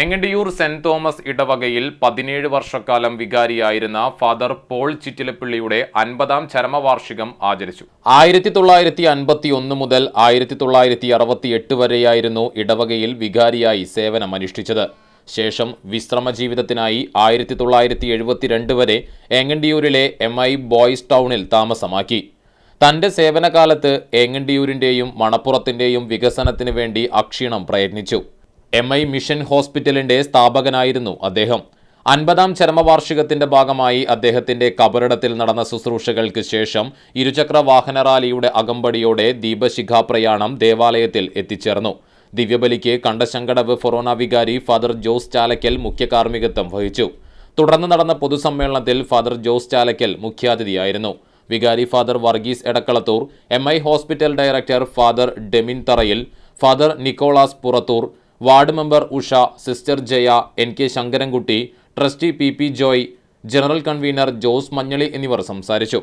Engandiyur saint Thomas ഇടവകയിൽ പതിനേഴ് വർഷക്കാലം വികാരിയായിരുന്ന ഫാദർ പോൾ ചിറ്റിലപ്പിള്ളിയുടെ അൻപതാം ചരമവാർഷികം ആചരിച്ചു. ആയിരത്തി തൊള്ളായിരത്തി അൻപത്തി ഒന്ന് മുതൽ ആയിരത്തി തൊള്ളായിരത്തി അറുപത്തി എട്ട് വരെയായിരുന്നു ഇടവകയിൽ വികാരിയായി സേവനമനുഷ്ഠിച്ചത്. ശേഷം വിശ്രമ ജീവിതത്തിനായി ആയിരത്തി തൊള്ളായിരത്തി എഴുപത്തിരണ്ട് വരെ എങ്ങണ്ടിയൂരിലെ എം ഐ ബോയ്സ് ടൗണിൽ താമസമാക്കി. തന്റെ സേവനകാലത്ത് എങ്ങണ്ടിയൂരിന്റെയും മണപ്പുറത്തിന്റെയും വികസനത്തിന് വേണ്ടി അക്ഷീണം പ്രയത്നിച്ചു. എം ഐ മിഷൻ ഹോസ്പിറ്റലിന്റെ സ്ഥാപകനായിരുന്നു അദ്ദേഹം. അൻപതാം ചരമവാർഷികത്തിന്റെ ഭാഗമായി അദ്ദേഹത്തിന്റെ കബറിടത്തിൽ നടന്ന ശുശ്രൂഷകൾക്ക് ശേഷം ഇരുചക്ര വാഹന റാലിയുടെ അകമ്പടിയോടെ ദീപശിഖാപ്രയാണം ദേവാലയത്തിൽ എത്തിച്ചേർന്നു. ദിവ്യബലിക്ക് കണ്ടശങ്കടവ് ഫൊറോന വികാരി ഫാദർ ജോസ് ചാലക്കൽ മുഖ്യ കാർമ്മികത്വം വഹിച്ചു. തുടർന്ന് നടന്ന പൊതുസമ്മേളനത്തിൽ ഫാദർ ജോസ് ചാലക്കൽ മുഖ്യാതിഥിയായിരുന്നു. വികാരി father Varghese Edakkalathur M I hospital director father Demin Tharayil father Nicholas Purathur ward member Usha sister Jaya N K Sankarankutty trustee P P Joy general convener Jose Manjali എന്നിവർ സംസാരിച്ചു.